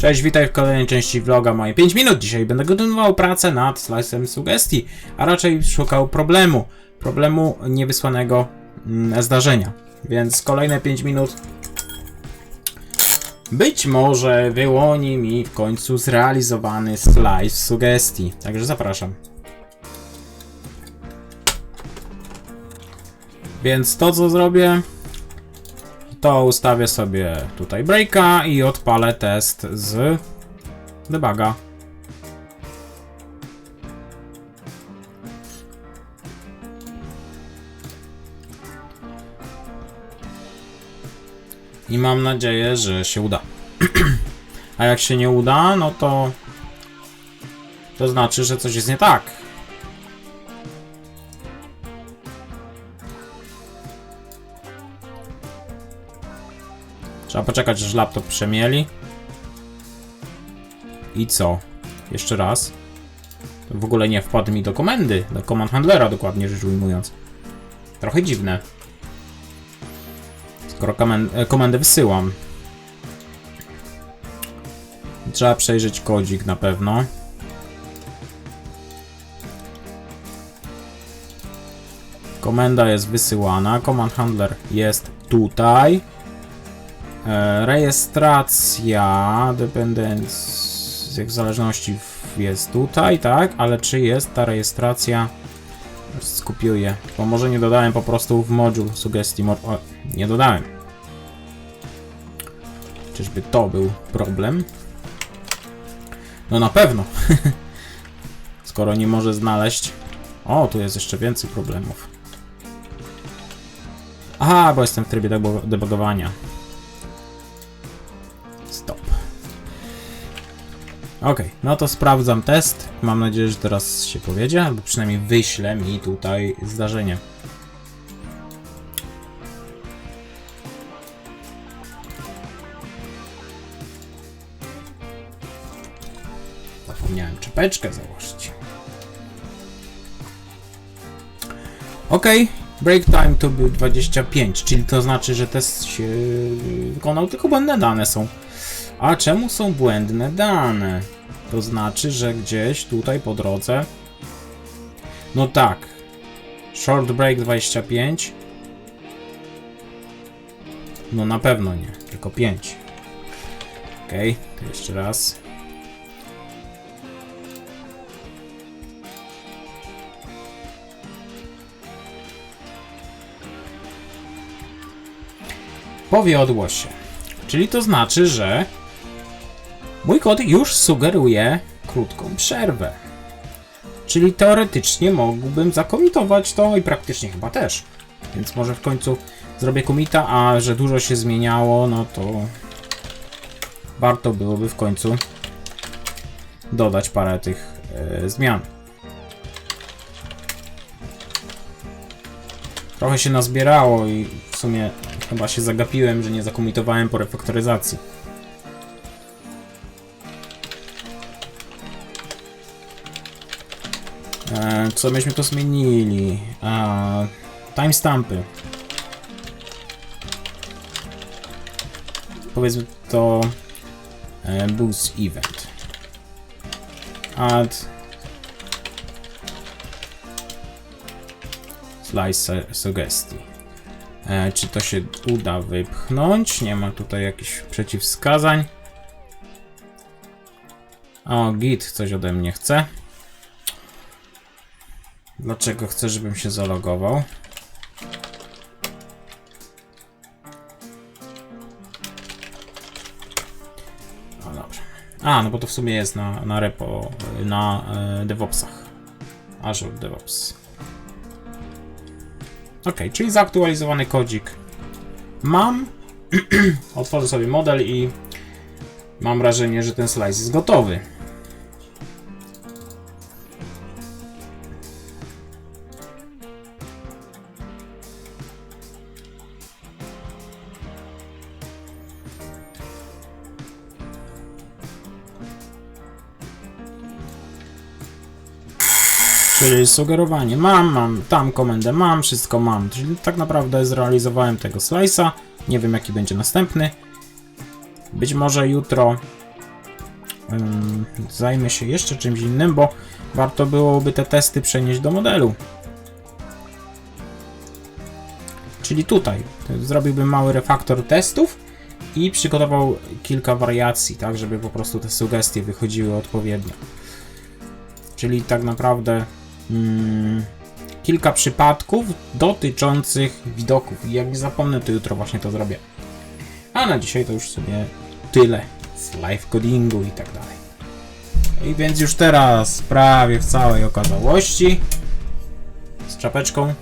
Cześć, witaj w kolejnej części vloga moje 5 minut. Dzisiaj będę kontynuował pracę nad slice'em sugestii, a raczej szukał problemu. Problemu niewysłanego mm, zdarzenia. Więc kolejne 5 minut być może wyłoni mi w końcu zrealizowany slice sugestii. Także zapraszam. Więc to co zrobię, to ustawię sobie tutaj breaka i odpalę test z debuga. I mam nadzieję, że się uda. A jak się nie uda, no to to znaczy, że coś jest nie tak. Trzeba poczekać, aż laptop przemieli. I co? Jeszcze raz. W ogóle nie wpadł mi do komendy, do command handlera dokładnie rzecz ujmując. Trochę dziwne. Skoro e, komendę wysyłam. Trzeba przejrzeć kodzik na pewno. Komenda jest wysyłana, command handler jest tutaj. E, Rejestracja dependencji w zależności jest tutaj, tak? Ale czy jest ta rejestracja? Skupiuję, bo może nie dodałem po prostu w module sugestii. O, nie dodałem. Czyżby to był problem? No na pewno. Skoro nie może znaleźć. O, tu jest jeszcze więcej problemów. Aha, bo jestem w trybie debugowania. Ok, no to sprawdzam test. Mam nadzieję, że teraz się powiedzie, albo przynajmniej wyśle mi tutaj zdarzenie. Zapomniałem czepeczkę założyć. Ok, break time to był 25, czyli to znaczy, że test się wykonał, tylko błędne dane są. A czemu są błędne dane? To znaczy, że gdzieś tutaj po drodze. No tak. Short break 25. No na pewno nie, tylko 5. Ok, to jeszcze raz. Powiodło się. Czyli to znaczy, że mój kod już sugeruje krótką przerwę. Czyli teoretycznie mógłbym zakomitować to i praktycznie chyba też. Więc może w końcu zrobię komita, a że dużo się zmieniało, no to warto byłoby w końcu dodać parę tych e, zmian. Trochę się nazbierało i w sumie chyba się zagapiłem, że nie zakomitowałem po refaktoryzacji. E, co myśmy to zmienili? E, timestampy. Powiedzmy to e, boost event. Add slice suggestii. E, czy to się uda wypchnąć? Nie ma tutaj jakichś przeciwwskazań. O, git coś ode mnie chce. Dlaczego chce, żebym się zalogował? No dobrze. A, no bo to w sumie jest na, na repo, na e, DevOpsach. Azure DevOps. Ok, czyli zaktualizowany kodzik mam. Otworzę sobie model i mam wrażenie, że ten slice jest gotowy. Czyli sugerowanie mam, mam, tam komendę mam, wszystko mam. Czyli tak naprawdę zrealizowałem tego slice'a. Nie wiem jaki będzie następny. Być może jutro ym, zajmę się jeszcze czymś innym, bo warto byłoby te testy przenieść do modelu. Czyli tutaj zrobiłbym mały refaktor testów i przygotował kilka wariacji, tak, żeby po prostu te sugestie wychodziły odpowiednio. Czyli tak naprawdę mm, kilka przypadków dotyczących widoków. I jak nie zapomnę, to jutro właśnie to zrobię. A na dzisiaj to już sobie tyle z live codingu i tak dalej. I więc już teraz prawie w całej okazałości z czapeczką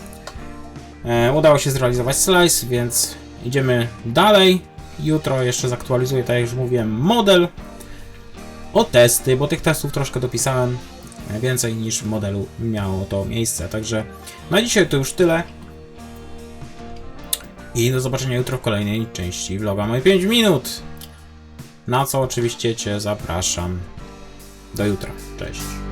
e, udało się zrealizować slice, więc idziemy dalej. Jutro jeszcze zaktualizuję, tak jak już mówiłem, model o testy, bo tych testów troszkę dopisałem więcej niż w modelu miało to miejsce. Także na dzisiaj to już tyle. I do zobaczenia jutro w kolejnej części vloga moje 5 minut. Na co oczywiście Cię zapraszam. Do jutra. Cześć.